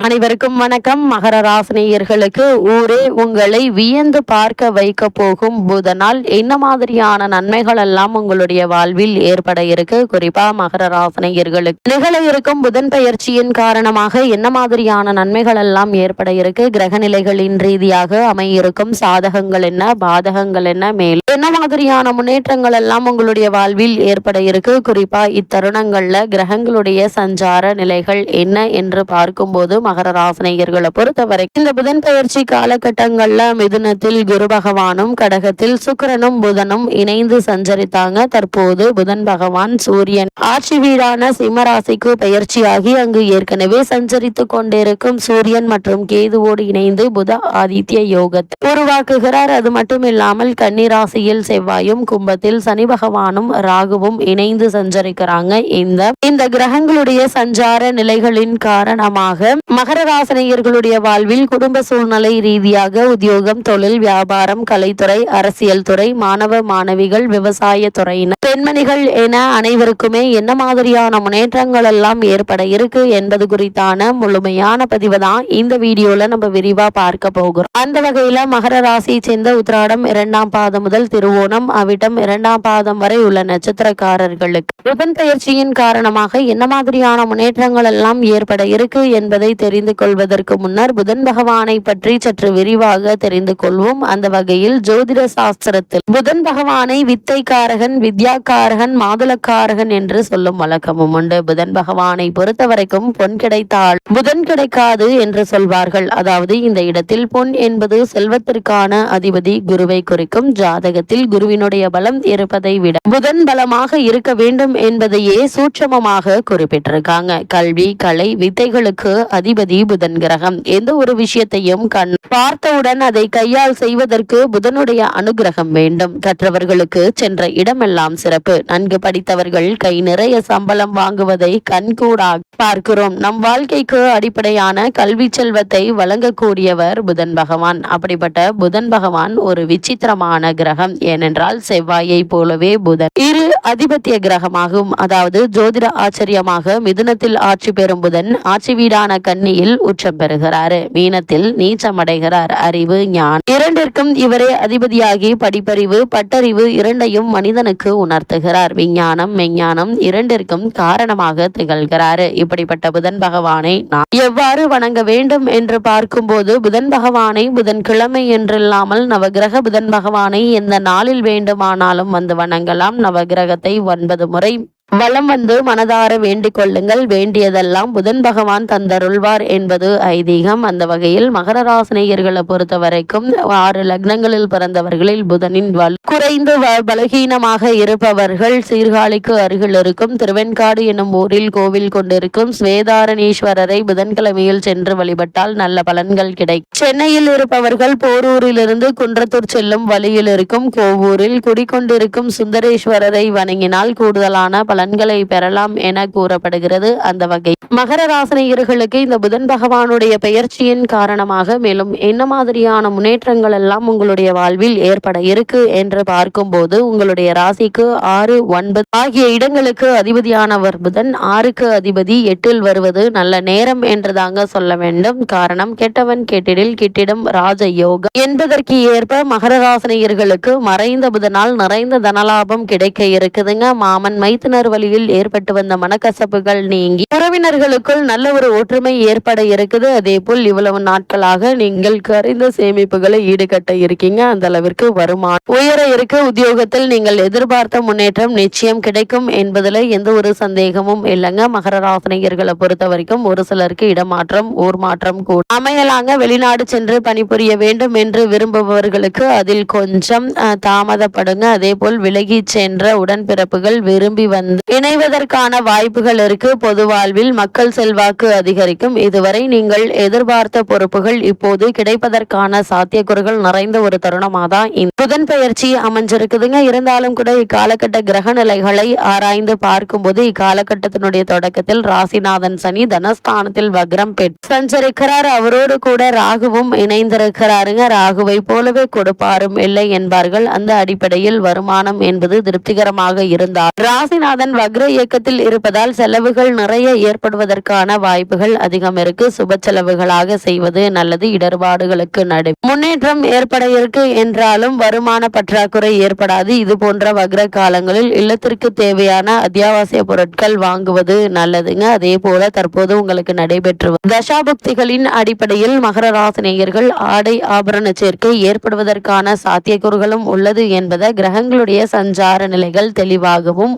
அனைவருக்கும் வணக்கம். மகர ராசினியர்களுக்கு ஊரே உங்களை வியந்து பார்க்க வைக்க போகும் புதனால் என்ன மாதிரியான நன்மைகள் எல்லாம் உங்களுடைய வாழ்வில் ஏற்பட இருக்கு? குறிப்பா மகர ராசினியர்களுக்கு. நிகழ இருக்கும் புதன் பயிற்சியின் காரணமாக என்ன மாதிரியான நன்மைகள் எல்லாம் ஏற்பட இருக்கு? கிரக நிலைகளின் ரீதியாக அமையிருக்கும் சாதகங்கள் என்ன? பாதகங்கள் என்ன? மேலும் என்ன மாதிரியான முன்னேற்றங்கள் எல்லாம் உங்களுடைய வாழ்வில் ஏற்பட இருக்கு? குறிப்பா இத்தருணங்கள்ல கிரகங்களுடைய சஞ்சார நிலைகள் என்ன என்று பார்க்கும்போது மகர ராசினியர்களை பொறுத்தவரை இந்த புதன் பயிற்சி காலகட்டங்கள்ல மிதுனத்தில் குரு பகவானும் கடகத்தில் சுக்கிரனும் புதனும் இணைந்து சஞ்சரித்தாங்க. தற்போது புதன் பகவான் சூரியன். ஆட்சி வீடான சிம்மராசிக்கு பயிற்சியாகி அங்கு ஏற்கனவே சஞ்சரித்து கொண்டிருக்கும் சூரியன் மற்றும் கேதுவோடு இணைந்து புத ஆதித்ய யோகத்தை உருவாக்குகிறார். அது மட்டும் இல்லாமல் கன்னிராசியில் செவ்வாயும் கும்பத்தில் சனி பகவானும் ராகுவும் இணைந்து சஞ்சரிக்கிறாங்க. இந்த இந்த கிரகங்களுடைய சஞ்சார நிலைகளின் காரணமாக மகர ராசினியர்களுடைய வாழ்வில் குடும்ப சூழ்நிலை ரீதியாக உத்தியோகம் தொழில் வியாபாரம் கலைத்துறை அரசியல் துறை மாணவ மாணவிகள் விவசாய துறையினர் பெண்மணிகள் என அனைவருக்குமே என்ன மாதிரியான முன்னேற்றங்கள் எல்லாம் ஏற்பட இருக்கு என்பது குறித்தான முழுமையான பதிவு தான் இந்த வீடியோல நம்ம விரிவா பார்க்க போகிறோம். அந்த வகையில மகர ராசியை சேர்ந்த உத்திராடம் இரண்டாம் பாதம் முதல் திருவோணம் அவிட்டம் இரண்டாம் பாதம் வரை உள்ள நட்சத்திரக்காரர்களுக்கு புதன் பயிற்சியின் காரணமாக என்ன மாதிரியான முன்னேற்றங்கள் எல்லாம் ஏற்பட இருக்கு என்பதை தெரிந்து கொள்வதற்கு முன்னர் புதன் பகவானை பற்றி சற்று விரிவாக தெரிந்து கொள்வோம். அந்த வகையில் ஜோதிட சாஸ்திரத்தில் புதன் பகவானை வித்தைக்காரகன் வித்யாக்காரகன் மாதுளக்காரகன் என்று சொல்லும் வழக்கமும் உண்டு. புதன் பகவானை பொறுத்த வரைக்கும் பொன் கிடைத்தால் புதன் கிடைக்காது என்று சொல்வார்கள். அதாவது இந்த இடத்தில் பொன் என்பது செல்வத்திற்கான அதிபதி குருவை குறிக்கும் ஜாதகத்தில் குருவினுடைய பலம் இருப்பதை விட புதன் பலமாக இருக்க வேண்டும் என்பதையே சூட்சமமாக குறிப்பிட்டிருக்காங்க. கல்வி கலை வித்தைகளுக்கு அதிபதி புதன் கிரகம் எந்த ஒரு விஷயத்தையும் கண் பார்த்தவுடன் அதை கையால் செய்வதற்கு புதனுடைய அனுகிரகம் வேண்டும். கற்றவர்களுக்கு சென்ற இடமெல்லாம் சிறப்பு. நன்கு படித்தவர்கள் கை நிறைய சம்பளம் வாங்குவதை கண்கூடாக பார்க்கிறோம். நம் வாழ்க்கைக்கு அடிப்படையான கல்வி செல்வத்தை வழங்கக்கூடியவர் புதன் பகவான். அப்படிப்பட்ட புதன் பகவான் ஒரு விசித்திரமான கிரகம். ஏனென்றால் செவ்வாயை போலவே புதன் இரு அதிபத்திய கிரகமாகும். அதாவது ஜோதிட ஆச்சரியமாக மிதுனத்தில் ஆட்சி பெறும் புதன் ஆட்சி வீடான கன்னியில் உச்சம் பெறுகிறார் மீனத்தில் நீச்சமடைகிறார். அறிவு ஞான் இரண்டிற்கும் இவரே அதிபதியாகி படிப்பறிவு பட்டறிவு இரண்டையும் மனிதனுக்கு உணர்த்துகிறார். விஞ்ஞானம் மெஞ்ஞானம் இரண்டிற்கும் காரணமாக திகழ்கிறார். இப்படிப்பட்ட புதன் பகவானை நாம் எவ்வாறு வணங்க வேண்டும் என்று பார்க்கும்போது புதன் பகவானை புதன் கிழமை என்றில்லாமல் நவகிரக புதன் பகவானை எந்த நாளில் வேண்டுமானாலும் வந்து வணங்கலாம். நவகிரகத்தை ஒன்பது முறை வலம் வந்து மனதார வேண்டிக் கொள்ளுங்கள். வேண்டியதெல்லாம் புதன் பகவான் தந்தருள்வார் என்பது ஐதீகம். அந்த வகையில் மகர ராசினியர்களை பொறுத்த வரைக்கும் ஆறு லக்னங்களில் பிறந்தவர்களில் புதனின் வலு குறைந்து பலகீனமாக இருப்பவர்கள் சீர்காழிக்கு அருகில் இருக்கும். திருவெண்காடு எனும் ஊரில் கோவில் கொண்டிருக்கும். ஸ்வேதாரணீஸ்வரரை புதன்கிழமையில் சென்று வழிபட்டால் நல்ல பலன்கள் கிடைக்கும். சென்னையில் இருப்பவர்கள் போரூரிலிருந்து குன்றத்தூர் செல்லும் வழியில் இருக்கும். கோவூரில் குடிக்கொண்டிருக்கும் சுந்தரேஸ்வரரை வணங்கினால் கூடுதலான பலன்களை பெறலாம் என கூறப்படுகிறது அந்த வகை. மகர ராசினியர்களுக்கு இந்த புதன் பகவானுடைய பெயர்ச்சியின் காரணமாக மேலும் என்ன மாதிரியான முன்னேற்றங்கள் எல்லாம் உங்களுடைய வாழ்வில் ஏற்பட இருக்கு என்று பார்க்கும்போது உங்களுடைய ராசிக்கு ஆறு ஒன்பது ஆகிய இடங்களுக்கு அதிபதியானவர் புதன் ஆறுக்கு அதிபதி எட்டில் வருவது நல்ல நேரம் என்றுதாங்க சொல்ல வேண்டும். காரணம் கெட்டவன் கெட்டிடில் கிட்டிடம் ராஜ யோகம் என்பதற்கு ஏற்ப மகர ராசினியர்களுக்கு மறைந்த புதனால் நிறைந்த தனலாபம் கிடைக்க இருக்குதுங்க. மாமன் மைத்தினர் வழியில் ஏற்பட்டு வந்த மனக்கசப்புகள் நீங்கி உறவினர்களுக்குள் நல்ல ஒரு ஒற்றுமை ஏற்பட இருக்குது. அதே போல் இவ்வளவு நாட்களாக நீங்கள் கரைந்த சேமிப்புகளை ஈடுகட்ட இருக்கீங்க. அந்த அளவிற்கு வருமானம் உயர இருக்க உத்தியோகத்தில் நீங்கள் எதிர்பார்த்த முன்னேற்றம் நிச்சயம் கிடைக்கும் என்பதுல எந்த ஒரு சந்தேகமும் இல்லைங்க. மகர ராசினியர்களை பொறுத்த வரைக்கும் ஒரு சிலருக்கு இடமாற்றம் ஊர் மாற்றம் கூட. அமையலாங்க. வெளிநாடு சென்று பணிபுரிய வேண்டும் என்று விரும்புபவர்களுக்கு அதில் கொஞ்சம் அஹ், தாமதப்படுங்க. அதே போல் விலகி சென்ற உடன்பிறப்புகள் விரும்பி வந்த இணைவதற்கான வாய்ப்புகள் இருக்கு. பொது வாழ்வில் மக்கள் செல்வாக்கு அதிகரிக்கும். இதுவரை நீங்கள் எதிர்பார்த்த பொறுப்புகள் இப்போது கிடைப்பதற்கான சாத்தியக்கூறுகள் நிறைந்த ஒரு தருணமாக தான் புதன் பெயர்ச்சி அமைஞ்சிருக்குதுங்க. இருந்தாலும் கூட இக்காலகட்ட கிரக நிலைகளை ஆராய்ந்து பார்க்கும்போது இக்காலகட்டத்தினுடைய தொடக்கத்தில் ராசிநாதன் சனி தனஸ்தானத்தில் வக்ரம் பெற்று சஞ்சரிக்கிறார். அவரோடு கூட ராகுவும் இணைந்திருக்கிறாருங்க. ராகுவை போலவே கொடுப்பாரும் இல்லை என்பார்கள். அந்த அடிப்படையில் வருமானம் என்பது திருப்திகரமாக இருந்தார் ராசிநாதன் புதன் வக்ர இயக்கத்தில் இருப்பதால் செலவுகள் நிறைய ஏற்படுவதற்கான வாய்ப்புகள் அதிகம் இருக்கு. சுப செலவுகளாக செய்வது நல்லது. இடர்பாடுகளுக்கு நடு முன்னேற்றம் ஏற்பட இருக்கு என்றாலும் வருமான பற்றாக்குறை ஏற்படாது. இது போன்ற வக்ர காலங்களில் இல்லத்திற்கு தேவையான அத்தியாவசிய பொருட்கள் வாங்குவது நல்லதுங்க. அதே போல தற்போது உங்களுக்கு நடைபெற்று தசாபக்திகளின் அடிப்படையில் மகர ராசினியர்கள் ஆடை ஆபரண சேர்க்கை ஏற்படுவதற்கான சாத்தியக்கூறுகளும் உள்ளது என்பதை கிரகங்களுடைய சஞ்சார நிலைகள் தெளிவாகவும்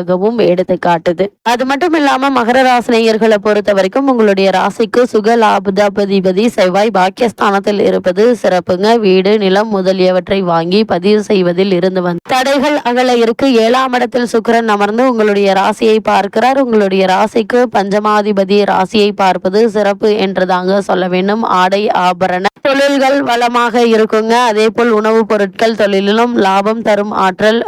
உறுதியாகவும் எடுத்து காட்டுது. அது மட்டும் இல்லாம மகர ராசினியர்களை பொறுத்த வரைக்கும் உங்களுடைய ராசிக்கு சுக லாபதாபதிபதி செவ்வாய் பாக்கியஸ்தானத்தில் இருப்பது சிறப்புங்க. வீடு நிலம் முதலியவற்றை வாங்கி பதிவு செய்வதில் இருந்து வந்து தடைகள் அகல இருக்கு. ஏழாம் இடத்தில் சுக்கரன் அமர்ந்து உங்களுடைய ராசியை பார்க்கிறார். உங்களுடைய ராசிக்கு பஞ்சமாதிபதி ராசியை பார்ப்பது சிறப்பு என்றுதாங்க சொல்ல வேண்டும். ஆடை ஆபரண தொழில்கள் வளமாக இருக்குங்க. அதே போல் உணவுப் பொருட்கள் தொழிலிலும் லாபம் தரும் ஆற்றல்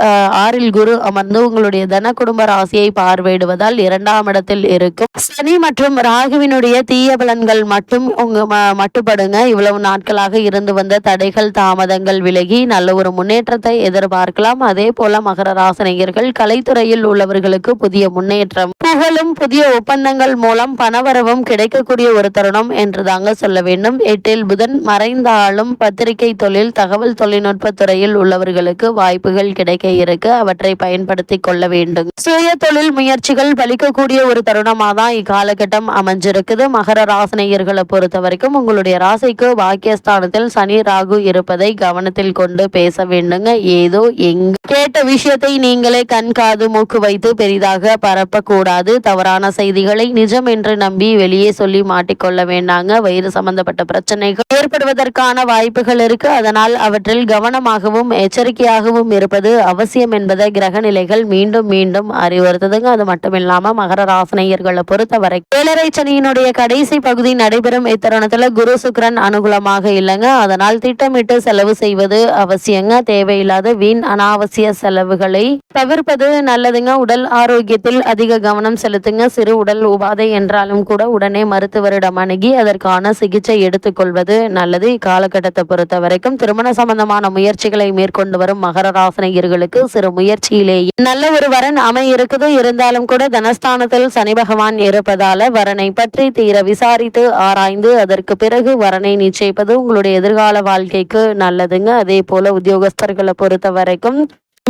ஆறில் குரு அமர்ந்து உங்களுடைய தன குடும்ப ராசியை பார்வையிடுவதால் இரண்டாம் இடத்தில் இருக்கும். சனி மற்றும் ராகுவினுடைய தீய பலன்கள் மட்டும் உங்க ம- மட்டுப்படுங்க. இவ்வளவு நாட்களாக இருந்து வந்த தடைகள் தாமதங்கள் விலகி நல்ல ஒரு முன்னேற்றத்தை எதிர்பார்க்கலாம். அதே போல மகர ராசனையர்கள் கலைத்துறையில் உள்ளவர்களுக்கு புதிய முன்னேற்றம் புகழும் புதிய ஒப்பந்தங்கள் மூலம் பணவரவும் கிடைக்கக்கூடிய ஒரு தருணம் என்று தாங்க சொல்ல வேண்டும். எட்டில் புதன் மறைந்தாலும் பத்திரிகை தொழில் தகவல் தொழில்நுட்ப துறையில் உள்ளவர்களுக்கு வாய்ப்புகள் கிடைக்க இருக்கு. அவற்றை பயன்படுத்தி கொள்ள வேண்டும். சுய தொழில் முயற்சிகள் பலிக்கக்கூடிய ஒரு தருணமாக தான் இக்காலகட்டம் அமைஞ்சிருக்குது. மகர ராசினியர்களை பொறுத்த வரைக்கும் உங்களுடைய ராசிக்கு பாக்கியஸ்தானத்தில் சனி ராகு இருப்பதை கவனத்தில் கொண்டு பேச வேண்டுங்க. ஏதோ எங்க கேட்ட விஷயத்தை நீங்களே கண் காது மூக்கு வைத்து பெரிதாக பரப்பக்கூடாது. தவறான செய்திகளை நிஜம் என்று நம்பி வெளியே சொல்லி மாட்டிக்கொள்ள வேண்டாங்க. வயிறு சம்பந்தப்பட்ட பிரச்சனைகள் ஏற்படுவதற்கான வாய்ப்புகள் இருக்கு. அதனால் அவற்றில் கவனமாகவும் எச்சரிக்கையாகவும் இருப்பது அவசியம் என்பதை கிரக நிலைகள் மீண்டும் மீண்டும் அறிவுறுத்துதுங்க. அது மட்டும் இல்லாம மகர ராசனையர்களை பொறுத்தவரை ஏழரை சனியினுடைய கடைசி பகுதி நடைபெறும் இத்தருணத்துல குரு சுக்கிரன் அனுகூலமாக இல்லைங்க. அதனால் திட்டமிட்டு செலவு செய்வது அவசியங்க. தேவையில்லாத வீண் அனாவசிய செலவுகளை தவிர்ப்பது நல்லதுங்க. உடல் ஆரோக்கியத்தில் அதிக கவனம் செலுத்துங்க. சிறு உடல் உபாதை என்றாலும் கூட உடனே மருத்துவரிடம் அணுகி அதற்கான சிகிச்சை எடுத்துக்கொள்வது நல்லது. இக்காலகட்டத்தை பொறுத்த வரைக்கும் திருமண சம்பந்தமான முயற்சிகளை மேற்கொண்டு வரும் மகர ராசனையர்களுக்கு சிறு முயற்சியிலேயே நல்ல ஒரு வரன் அமை இருக்குது இருந்தாலும் கூட தனஸ்தானத்தில் சனி பகவான் இருப்பதால வரனை பற்றி தீர விசாரித்து ஆராய்ந்து அதற்கு பிறகு வரனை நிச்சயிப்பது உங்களுடைய எதிர்கால வாழ்க்கைக்கு நல்லதுங்க. அதே போல உத்தியோகஸ்தர்களை பொறுத்த வரைக்கும்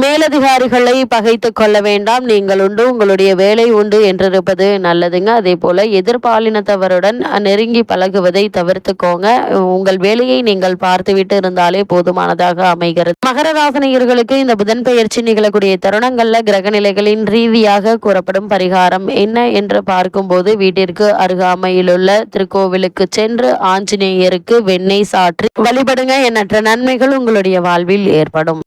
மேலதிகாரிகளை பகைத்து கொள்ள வேண்டாம். நீங்கள் உண்டு உங்களுடைய வேலை உண்டு என்றிருப்பது நல்லதுங்க. அதே போல எதிர்பாலினத்தவருடன் நெருங்கி பழகுவதை தவிர்த்துக்கோங்க. உங்கள் வேலையை நீங்கள் பார்த்துவிட்டு இருந்தாலே போதுமானதாக அமைகிறது. மகர ராசனியர்களுக்கு இந்த புதன் பெயர்ச்சி நிகழக்கூடிய தருணங்கள்ல கிரக நிலைகளின் ரீதியாக கூறப்படும் பரிகாரம் என்ன என்று பார்க்கும்போது வீட்டிற்கு அருகாமையிலுள்ள திருக்கோவிலுக்கு சென்று ஆஞ்சநேயருக்கு வெண்ணெய் சாற்றி வழிபடுங்க. எண்ணற்ற நன்மைகள் உங்களுடைய வாழ்வில் ஏற்படும்.